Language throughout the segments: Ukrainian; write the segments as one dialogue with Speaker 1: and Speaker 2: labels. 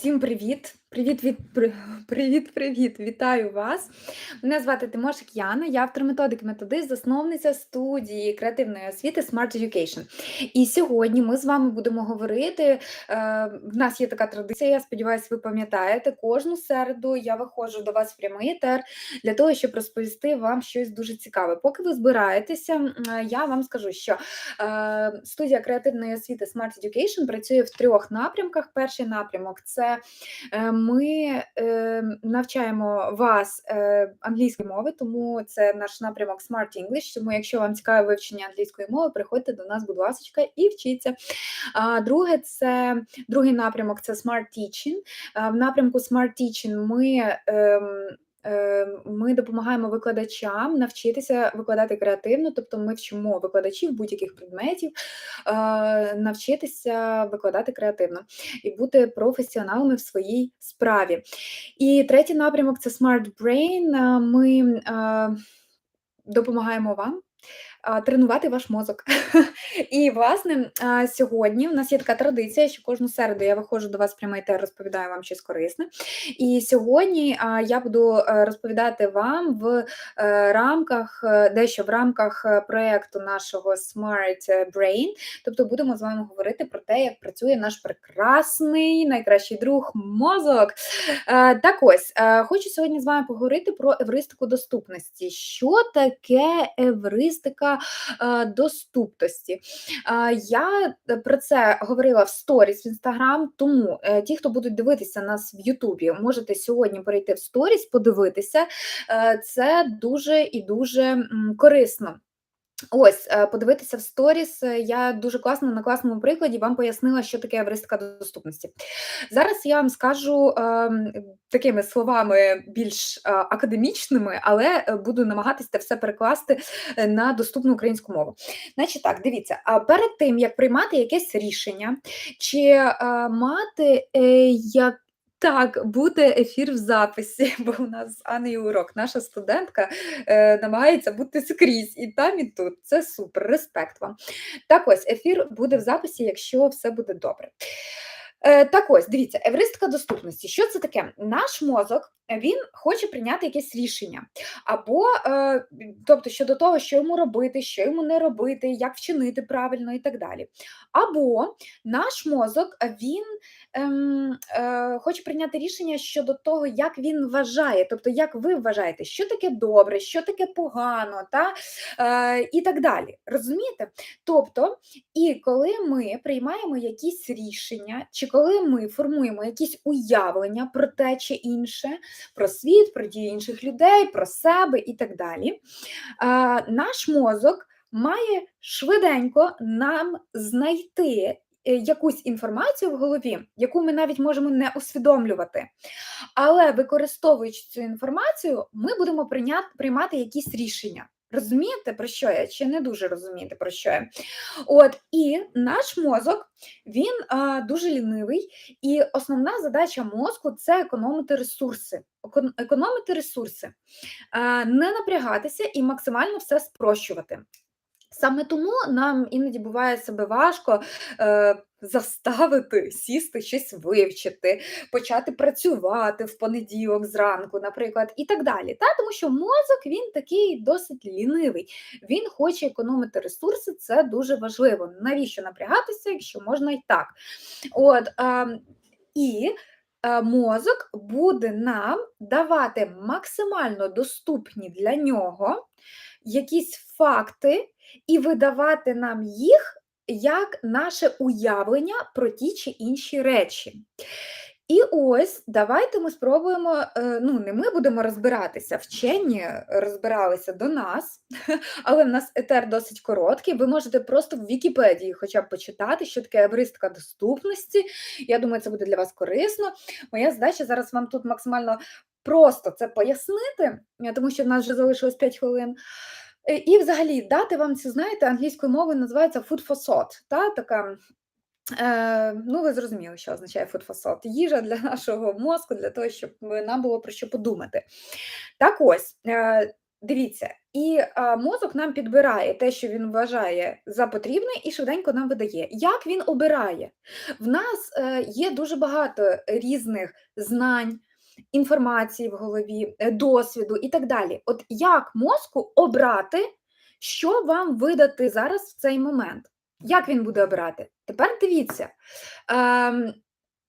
Speaker 1: Всім привіт! Привіт, від привіт, привіт! Вітаю вас! Мене звати Тимошик Яна, я автор методики методист, засновниця студії креативної освіти Smart Education. І сьогодні ми з вами будемо говорити. Е, в нас є така традиція, я сподіваюся, ви пам'ятаєте. Кожну середу я виходжу до вас в прямий етер для того, щоб розповісти вам щось дуже цікаве. Поки ви збираєтеся, я вам скажу, що е, студія креативної освіти Smart Education працює в трьох напрямках. Перший напрямок це е, ми е, навчаємо вас е, англійської мови, тому це наш напрямок Smart English. Тому, якщо вам цікаве вивчення англійської мови, приходьте до нас, будь ласка, і вчіться. А друге, це другий напрямок це Smart Teaching. В напрямку Smart Teaching ми. Ем, Ми допомагаємо викладачам навчитися викладати креативно, тобто ми вчимо викладачів будь-яких предметів е, навчитися викладати креативно і бути професіоналами в своїй справі. І третій напрямок це Smart Brain. Е, Ми е, допомагаємо вам. Тренувати ваш мозок. І, власне, сьогодні у нас є така традиція, що кожну середу я виходжу до вас прямий етер, розповідаю вам щось корисне. І сьогодні я буду е, розповідати вам в е, рамках, е, дещо в рамках проєкту нашого Smart Brain. Тобто будемо з вами говорити про те, як працює наш прекрасний найкращий друг мозок. Так ось, хочу сьогодні з вами поговорити про евристику доступності. Що таке евристика е, доступності? Е, Я про це говорила в сторіс в інстаграм, тому е, ті, хто будуть дивитися нас в Ютубі, можете сьогодні перейти в сторіс, подивитися. Е, Це дуже і дуже корисно. Ось, е, подивитися в сторіс. е, Я дуже класно на класному прикладі вам пояснила, що таке евристика доступності. Зараз я вам скажу ем, такими словами більш е, академічними, але буду намагатися це все перекласти на доступну українську мову. Значить так, дивіться, а перед тим як приймати якесь рішення, чи мати як так, буде ефір в записі, бо у нас з Анею урок. Наша студентка е, намагається бути скрізь і там, і тут. Це супер, респект вам. Так ось, ефір буде в записі, якщо все буде добре. Е, так ось, дивіться, евристика доступності. Що це таке? Наш мозок він хоче прийняти якесь рішення, або е, тобто щодо того, що йому робити, що йому не робити, як вчинити правильно і так далі. Або наш мозок він ем, е, хоче прийняти рішення щодо того, як він вважає, тобто як ви вважаєте, що таке добре, що таке погано, та, е, і так далі. Розумієте? Тобто, і коли ми приймаємо якісь рішення, чи коли ми формуємо якісь уявлення про те чи інше, про світ, про дії інших людей, про себе і так далі, а, наш мозок має швиденько нам знайти. Е, Якусь інформацію в голові, яку ми навіть можемо не усвідомлювати. Але використовуючи цю інформацію, ми будемо прийняти, приймати якісь рішення. Розумієте, про що я? Чи не дуже розумієте, про що я? От і наш мозок він а, дуже лінивий, і основна задача мозку це економити ресурси. Економити ресурси, а, не напрягатися і максимально все спрощувати. Саме тому нам іноді буває себе важко е, заставити сісти, щось вивчити, почати працювати в понеділок зранку, наприклад, і так далі. Та? Тому що мозок він такий досить лінивий. Він хоче економити ресурси, це дуже важливо. Навіщо напрягатися, якщо можна і так? От, е, і мозок буде нам давати максимально доступні для нього якісь факти і видавати нам їх як наше уявлення про ті чи інші речі. І ось давайте ми спробуємо. е, Ну, не ми будемо розбиратися, вчені розбиралися до нас, але в нас етер досить короткий. Ви можете просто в Вікіпедії хоча б почитати, що таке евристика доступності. Я думаю, це буде для вас корисно. Моя задача зараз вам тут максимально просто це пояснити, тому що в нас вже залишилось 5 хвилин. Е, І взагалі дати вам цю, знаєте, англійською мовою називається food for thought, та така. Е, ну, ви зрозуміли, що означає thought. Їжа для нашого мозку, для того, щоб нам було про що подумати. Так ось, е, Дивіться, і, мозок нам підбирає те, що він вважає за потрібне, і швиденько нам видає. Як він обирає? В нас, е, є дуже багато різних знань, інформації в голові, е, досвіду і так далі. От як мозку обрати, що вам видати зараз в цей момент? Як він буде обирати? Тепер дивіться, ем,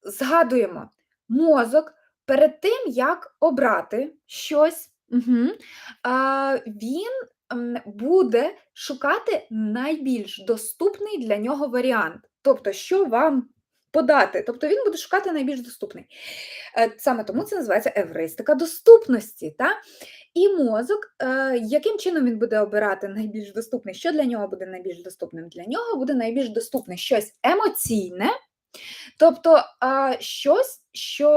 Speaker 1: згадуємо, мозок перед тим, як обрати щось, мгм, а, він, буде шукати найбільш доступний для нього варіант. Тобто, що вам подати. Тобто він буде шукати найбільш доступний. Е, саме тому це називається евристика доступності. Та? І мозок, е, яким чином він буде обирати найбільш доступний? Що для нього буде найбільш доступним? Для нього буде найбільш доступне щось емоційне, тобто щось, що,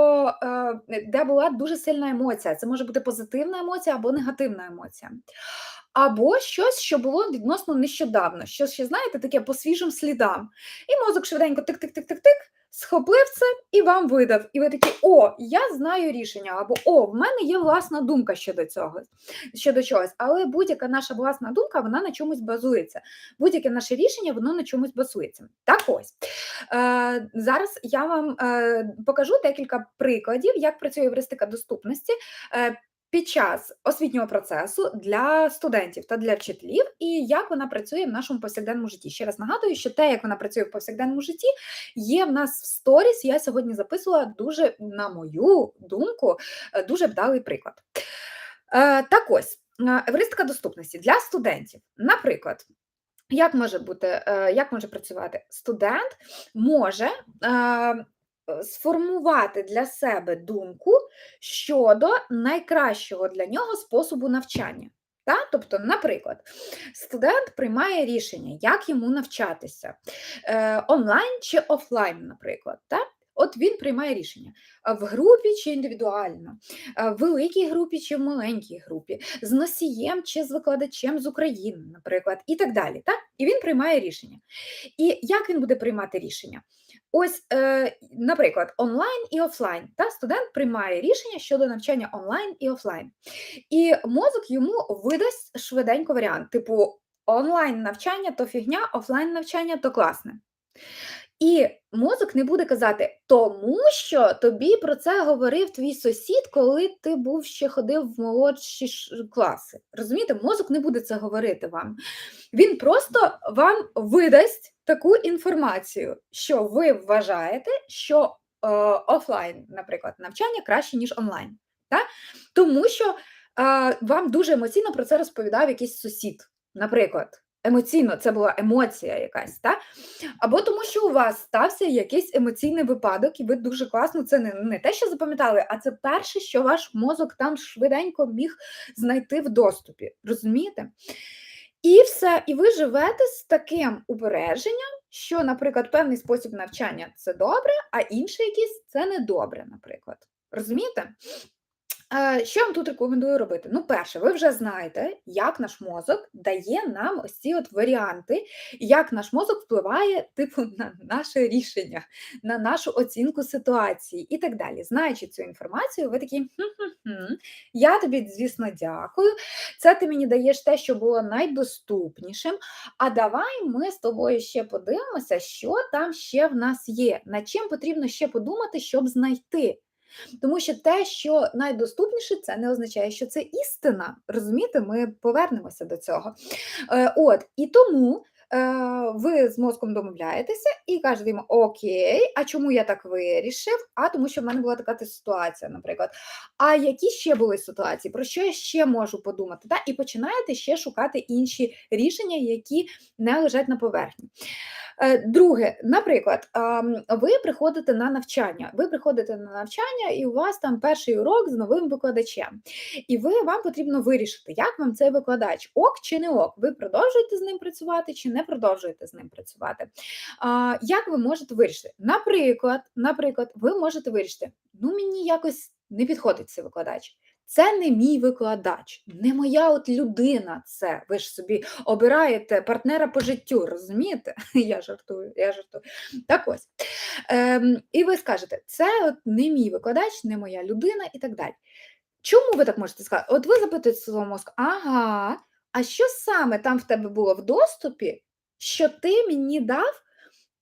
Speaker 1: е, де була дуже сильна емоція. Це може бути позитивна емоція або негативна емоція. Або щось, що було відносно нещодавно, щось ще, знаєте, таке по свіжим слідам. І мозок швиденько тик-тик-тик-тик-тик, схопив це і вам видав. І ви такі, о, я знаю рішення, або о, в мене є власна думка щодо цього, щодо чогось. Але будь-яка наша власна думка, вона на чомусь базується. Будь-яке наше рішення, воно на чомусь базується. Так ось. Е, Зараз я вам е, покажу декілька прикладів, як працює евристика доступності. Е, під час освітнього процесу для студентів та для вчителів, і як вона працює в нашому повсякденному житті. Ще раз нагадую, що те, як вона працює в повсякденному житті, є в нас в сторіс. Я сьогодні записувала дуже, на мою думку, е, дуже вдалий приклад. Е, так ось, е, евристика доступності для студентів. Наприклад, як може бути, як може працювати студент може сформувати для себе думку щодо найкращого для нього способу навчання. Та? Тобто, наприклад, студент приймає рішення, як йому навчатися е, онлайн чи офлайн, наприклад. Та? От він приймає рішення в групі чи індивідуально, в великій групі чи в маленькій групі, з носієм чи з викладачем з України, наприклад, і так далі. Так? І він приймає рішення. І як він буде приймати рішення? Ось, е, наприклад, онлайн і офлайн. Та студент приймає рішення щодо навчання онлайн і офлайн. І мозок йому видасть швиденько варіант, типу онлайн навчання то фігня, офлайн навчання то класне. І мозок не буде казати, тому що тобі про це говорив твій сусід, коли ти був ще ходив в молодші класи. Розумієте, мозок не буде це говорити вам. Він просто вам видасть таку інформацію, що ви вважаєте, що е, офлайн, наприклад, навчання краще, ніж онлайн. Так? Тому що е, вам дуже емоційно про це розповідав якийсь сусід, наприклад. Емоційно, це була емоція якась, так? Або тому, що у вас стався якийсь емоційний випадок, і ви дуже класно це не, не те, що запам'ятали, а це перше, що ваш мозок там швиденько міг знайти в доступі. Розумієте? І все, і ви живете з таким упередженням, що, наприклад, певний спосіб навчання це добре, а інший якийсь це не добре, наприклад. Розумієте? Е, що я вам тут рекомендую робити? Ну, перше, ви вже знаєте, як наш мозок дає нам ось ці от варіанти, як наш мозок впливає, типу, на наше рішення, на нашу оцінку ситуації і так далі. Знаючи цю інформацію, ви такі, я тобі, звісно, дякую. Це ти мені даєш те, що було найдоступнішим. А давай ми з тобою ще подивимося, що там ще в нас є, над чим потрібно ще подумати, щоб знайти. Тому що те, що найдоступніше, це не означає, що це істина. Розумієте, ми повернемося до цього. Е, От і тому. Е, ви з мозком домовляєтеся і кажете йому Окей, а чому я так вирішив? А тому, що в мене була така ситуація, наприклад. А які ще були ситуації, про що я ще можу подумати? Та? І починаєте ще шукати інші рішення, які не лежать на поверхні. Е, друге, наприклад, ви приходите на навчання. Ви приходите на навчання, і у вас там перший урок з новим викладачем. І ви вам потрібно вирішити, як вам цей викладач ок чи не ок. Ви продовжуєте з ним працювати чи не продовжуєте з ним працювати. Як ви можете вирішити? Наприклад, наприклад, ви можете вирішити, ну мені якось не підходить цей викладач. Це не мій викладач, не моя от людина. Це ви ж собі обираєте партнера по життю, розумієте? Я жартую, я жартую. Так ось. Ем, І ви скажете, це от не мій викладач, не моя людина і так далі. Чому ви так можете сказати? От ви запитуєте свого мозку, ага, а що саме там в тебе було в доступі, що ти мені дав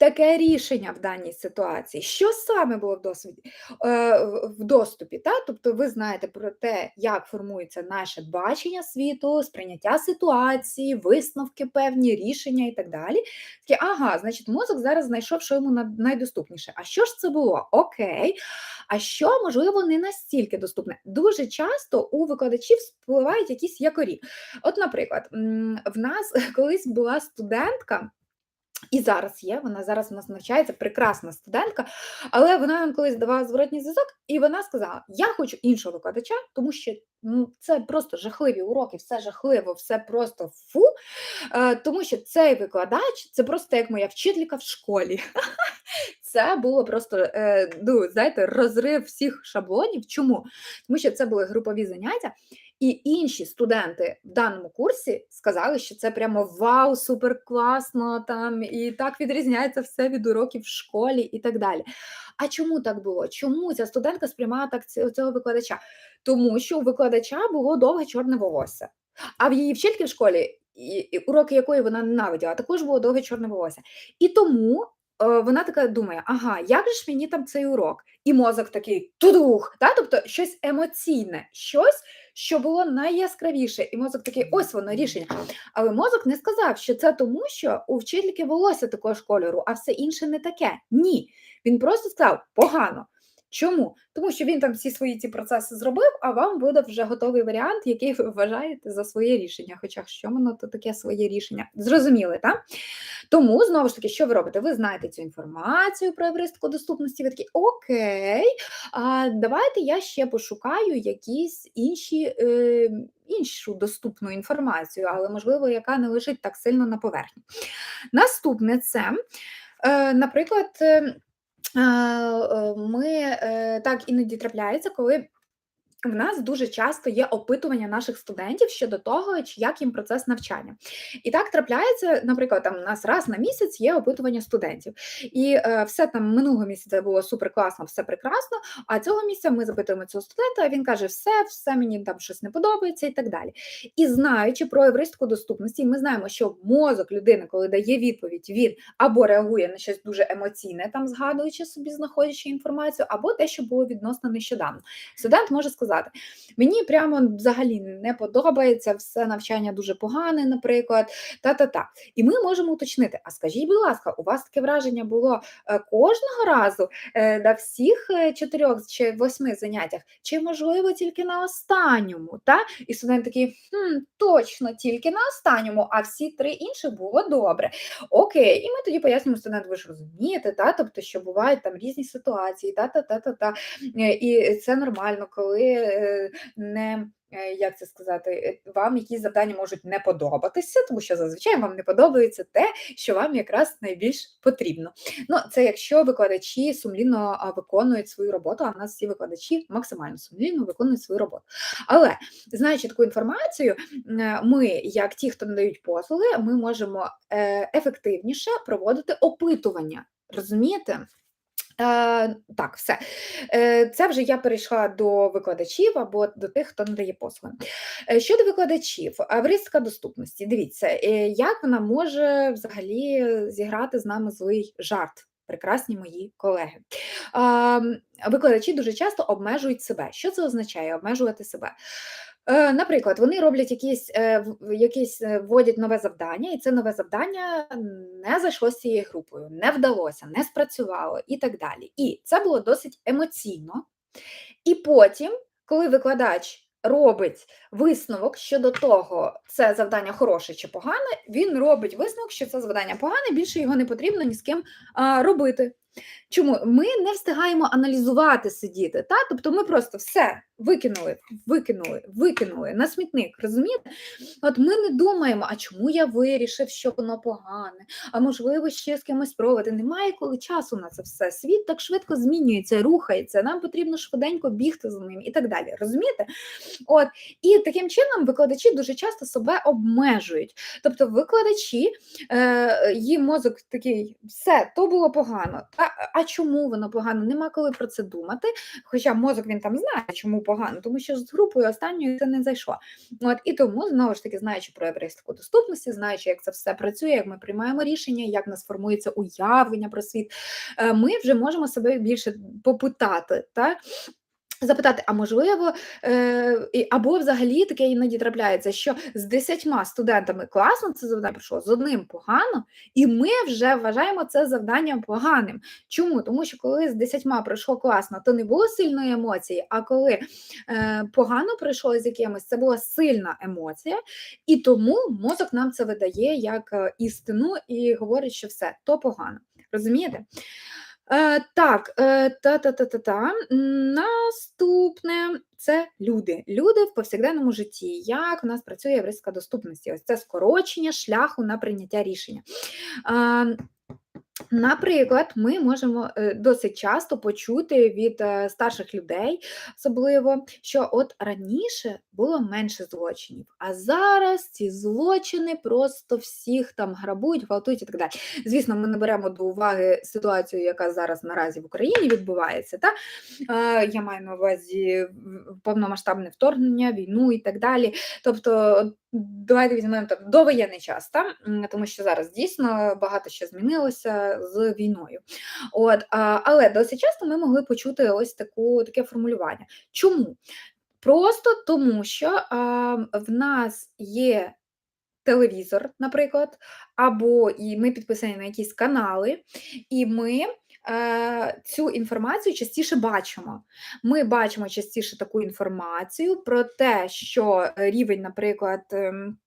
Speaker 1: таке рішення в даній ситуації? Що саме було в досвіді, е, в доступі? Та? Тобто ви знаєте про те, як формується наше бачення світу, сприйняття ситуації, висновки, певні рішення і так далі. Такі, ага, значить, мозок зараз знайшов, що йому на- найдоступніше. А що ж це було? Окей. А що, можливо, не настільки доступне? Дуже часто у викладачів спливають якісь якорі. От, наприклад, в нас колись була студентка. І зараз є, вона зараз у нас навчається, прекрасна студентка, але вона нам колись давала зворотній зв'язок, і вона сказала: Я хочу іншого викладача, тому що ну, це просто жахливі уроки, все жахливо, все просто фу. Е, тому що цей викладач це просто як моя вчителька в школі. Це було просто, е, ну, знаєте, розрив всіх шаблонів. Чому? Тому що це були групові заняття, і інші студенти в даному курсі сказали, що це прямо вау, супер класно, там і так відрізняється все від уроків в школі і так далі. А чому так було? Чому ця студентка сприймала так цього викладача? Тому що у викладача було довге чорне волосся. А в її вчительки в школі, і, уроки якої вона ненавиділа, також було довге чорне волосся. І тому вона така думає: ага, як же ж мені там цей урок? І мозок такий тудух, та? тобто щось емоційне, щось, що було найяскравіше. І мозок такий, ось воно рішення. Але мозок не сказав, що це тому, що у вчительки волосся такого ж кольору, а все інше не таке. Ні. Він просто сказав погано. Чому? Тому що він там всі свої ці процеси зробив, а вам буде вже готовий варіант, який ви вважаєте за своє рішення. Хоча що воно то таке своє рішення? Зрозуміли, так? Тому знову ж таки, що ви робите? Ви знаєте цю інформацію про евристику доступності. Ви такі окей, а давайте я ще пошукаю якісь інші, е, іншу доступну інформацію, але можливо, яка не лежить так сильно на поверхні. Наступне це, е, наприклад. Е, Ми е, так іноді трапляється, коли в нас дуже часто є опитування наших студентів щодо того, як їм процес навчання. І так трапляється, наприклад, там у нас раз на місяць є опитування студентів. І е, все там минулого місяця було супер класно, все прекрасно. А цього місяця ми запитуємо цього студента, а він каже: все, все мені там щось не подобається і так далі. І знаючи про евристику доступності, ми знаємо, що мозок людини, коли дає відповідь, він або реагує на щось дуже емоційне, там згадуючи собі, знаходячи інформацію, або те, що було відносно нещодавно. Студент може сказати: мені прямо взагалі не подобається все навчання дуже погане, наприклад, та-та-та. І ми можемо уточнити: а скажіть, будь ласка, у вас таке враження було е, кожного разу е, на всіх е, чотирьох чи восьми заняттях, чи можливо тільки на останньому? Та? І студент такий, хм, точно, тільки на останньому, а всі три інші було добре. Окей, і ми тоді пояснюємо студенту, ви ж розумієте, та? тобто, що бувають там різні ситуації, та-та-та-та-та. І це нормально, коли не. е, Як це сказати, е, вам якісь завдання можуть не подобатися, тому що зазвичай вам не подобається те, що вам якраз найбільш потрібно. Ну, це якщо викладачі сумлінно виконують свою роботу, а в нас всі викладачі максимально сумлінно виконують свою роботу. Але знаючи таку інформацію, е, ми, як ті, хто надають послуги, ми можемо е, ефективніше проводити опитування. Розумієте? Е, так, все. Е, це вже я перейшла до викладачів або до тих, хто надає послуги. Е, щодо викладачів, евристика доступності. Дивіться, е, як вона може взагалі зіграти з нами злий жарт. Прекрасні мої колеги. М, викладачі дуже часто обмежують себе. Що це означає обмежувати себе? Е, Наприклад, вони роблять якісь, е, якісь е, вводять нове завдання, і це нове завдання не зайшло з цією групою, не вдалося, не спрацювало і так далі. І це було досить емоційно. І потім, коли викладач робить висновок щодо того, це завдання хороше чи погане, він робить висновок, що це завдання погане, більше його не потрібно ні з ким робити. Чому ми не встигаємо аналізувати сидіти? Та? Тобто ми просто все викинули, викинули, викинули на смітник, розумієте? От ми не думаємо, а чому я вирішив, що воно погане, а можливо, ще з кимось пробувати. Немає коли часу на це все. Світ так швидко змінюється, рухається. Нам потрібно швиденько бігти за ним і так далі. Розумієте? От і таким чином викладачі дуже часто себе обмежують. Тобто, викладачі, е, їм мозок такий, все, то було погано. А, а чому воно погано? Нема коли про це думати. Хоча мозок він там знає, чому погано. Погано, тому що з групою останньою це не зайшло. От і тому знову ж таки, знаючи про єврейську доступності, знаючи, як це все працює, як ми приймаємо рішення, як нас формується уявлення про світ, е, ми вже можемо себе більше попитати. Так? Запитати, а можливо, е, або взагалі таке іноді трапляється, що з десятьма студентами класно це завдання пройшло, з одним погано, і ми вже вважаємо це завданням поганим. Чому? Тому що коли з десятьма пройшло класно, то не було сильної емоції, а коли е, погано пройшло з якимось, це була сильна емоція, і тому мозок нам це видає як е, істину і говорить, що все то погано. Розумієте? Е, Так, е, та-та-та-та-та. Наступне це люди. Люди в повсякденному житті. Як у нас працює єврейська доступність? Ось це скорочення шляху на прийняття рішення. Е, Наприклад, ми можемо е, досить часто почути від е, старших людей, особливо, що от раніше було менше злочинів, а зараз ці злочини просто всіх там грабують, гвалтують і так далі. Звісно, ми не беремо до уваги ситуацію, яка зараз наразі в Україні відбувається. Та? Е, я маю на увазі повномасштабне вторгнення, війну і так далі. Тобто, давайте візьмемо там довоєнний час, та? тому що зараз дійсно багато що змінилося з війною. От, Але досить часто ми могли почути ось таку, таке формулювання. Чому? Просто тому, що а, в нас є телевізор, наприклад, або і ми підписані на якісь канали, і ми. Цю інформацію частіше бачимо. Ми бачимо частіше таку інформацію про те, що рівень, наприклад, ем,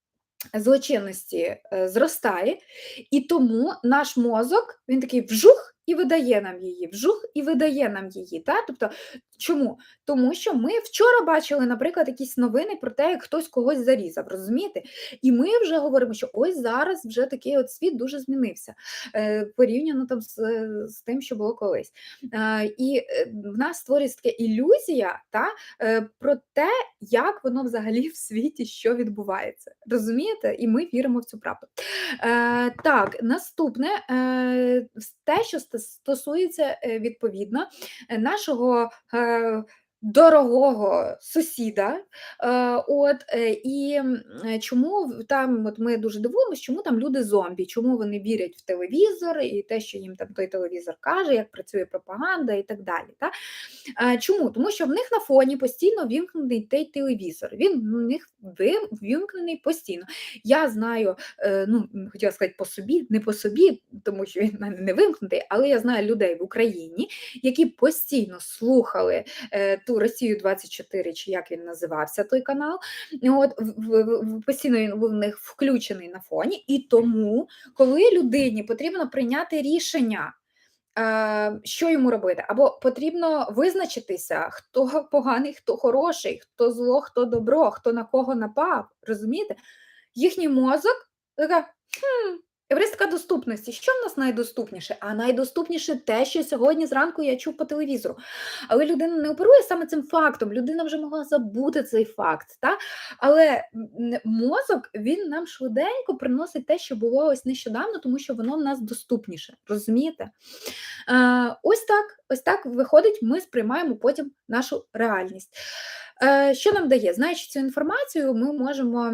Speaker 1: злочинності е, зростає, і тому наш мозок він такий вжух і видає нам її, вжух і видає нам її. Та? Тобто, Чому? Тому що ми вчора бачили, наприклад, якісь новини про те, як хтось когось зарізав, розумієте? І ми вже говоримо, що ось зараз вже такий от світ дуже змінився е, порівняно там з, з тим, що було колись. Е, і е, в нас створюється така ілюзія та, про те, як воно взагалі в світі що відбувається. Розумієте? І ми віримо в цю правду. Так, наступне те, що стосується е, відповідно нашого е, дорогого сусіда. Е, от, е, І чому там от ми дуже дивуємося, чому там люди зомбі, чому вони вірять в телевізор і те, що їм там той телевізор каже, як працює пропаганда і так далі. Та? Чому? Тому що в них на фоні постійно вімкнений той телевізор. Він в них вимкнений постійно. Я знаю, ну, хотіла сказати по собі, не по собі, тому що він не вимкнутий, але я знаю людей в Україні, які постійно слухали ту Росію 24 чи як він називався той канал. От Постійно він був в них включений на фоні. І тому, коли людині потрібно прийняти рішення, е, що йому робити, або потрібно визначитися, хто поганий, хто хороший, хто зло, хто добро, хто на кого напав, розумієте? Їхній мозок така. хм, Евристика доступності. Що в нас найдоступніше? А найдоступніше те, що сьогодні зранку я чув по телевізору. Але людина не оперує саме цим фактом. Людина вже могла забути цей факт. Та? Але мозок він нам швиденько приносить те, що було ось нещодавно, тому що воно в нас доступніше. Розумієте? Ось так ось так виходить, ми сприймаємо потім нашу реальність. Е, Що нам дає? Знаючи цю інформацію, ми можемо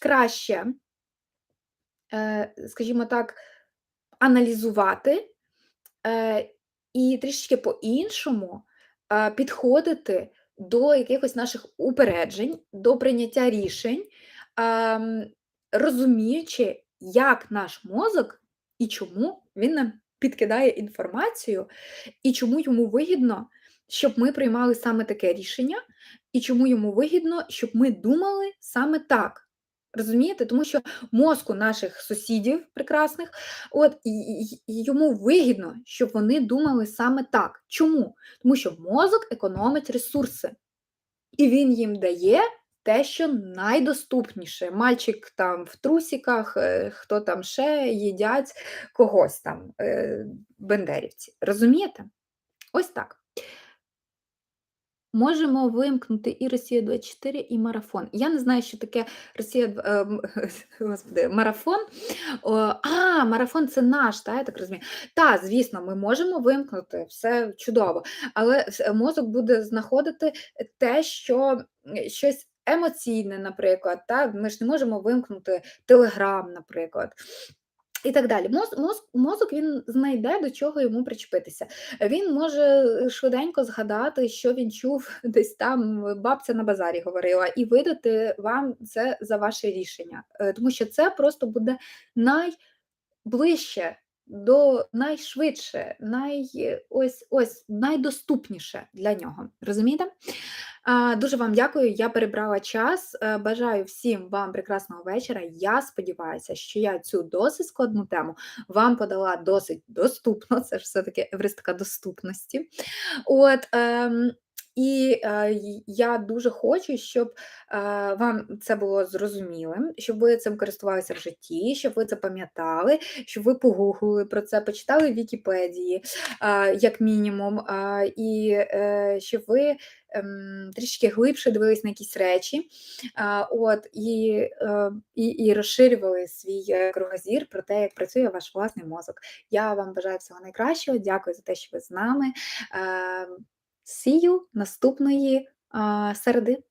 Speaker 1: краще. Е, скажімо так, аналізувати е, і трішечки по-іншому е, підходити до якихось наших упереджень, до прийняття рішень, ем, розуміючи, як наш мозок і чому він нам підкидає інформацію, і чому йому вигідно, щоб ми приймали саме таке рішення, і чому йому вигідно, щоб ми думали саме так. Розумієте? Тому що мозку наших сусідів прекрасних, от йому вигідно, щоб вони думали саме так. Чому? Тому що мозок економить ресурси, і він їм дає те, що найдоступніше. Мальчик там в трусіках, е, хто там ще їдять когось там, е, бендерівці. Розумієте? Ось так. Можемо вимкнути і Росія 24, і марафон. Я не знаю, що таке Росія ем, господи, марафон. А, марафон це наш, та, я так розумію. Та, звісно, ми можемо вимкнути, все чудово, але мозок буде знаходити те, що, щось емоційне, наприклад, та. Ми ж не можемо вимкнути "Телеграм", наприклад, і так далі. Моз моз мозок він знайде, до чого йому причепитися. Він може, е, швиденько згадати, що він чув десь там, бабця на базарі говорила, і видати вам це за ваше рішення. Е, тому що це просто буде найближче до найшвидше, най ось ось найдоступніше для нього. Розумієте? Дуже вам дякую, я перебрала час. Е, бажаю всім вам прекрасного вечора. Я сподіваюся, що я цю досить складну тему вам подала досить доступно. Це ж все-таки евристика доступності. От, ем, і, е, я дуже хочу, щоб, е, вам це було зрозумілим, щоб ви цим користувалися в житті, щоб ви це пам'ятали, щоб ви погуглили про це, почитали в Вікіпедії, е, як мінімум, а, і, е, щоб ви, ем, трішки глибше дивились на якісь речі, от, і, е, і і розширювали свій, е, кругозір про те, як працює ваш власний мозок. Я вам бажаю всього найкращого. Дякую за те, що ви з нами. You наступної, а, середи.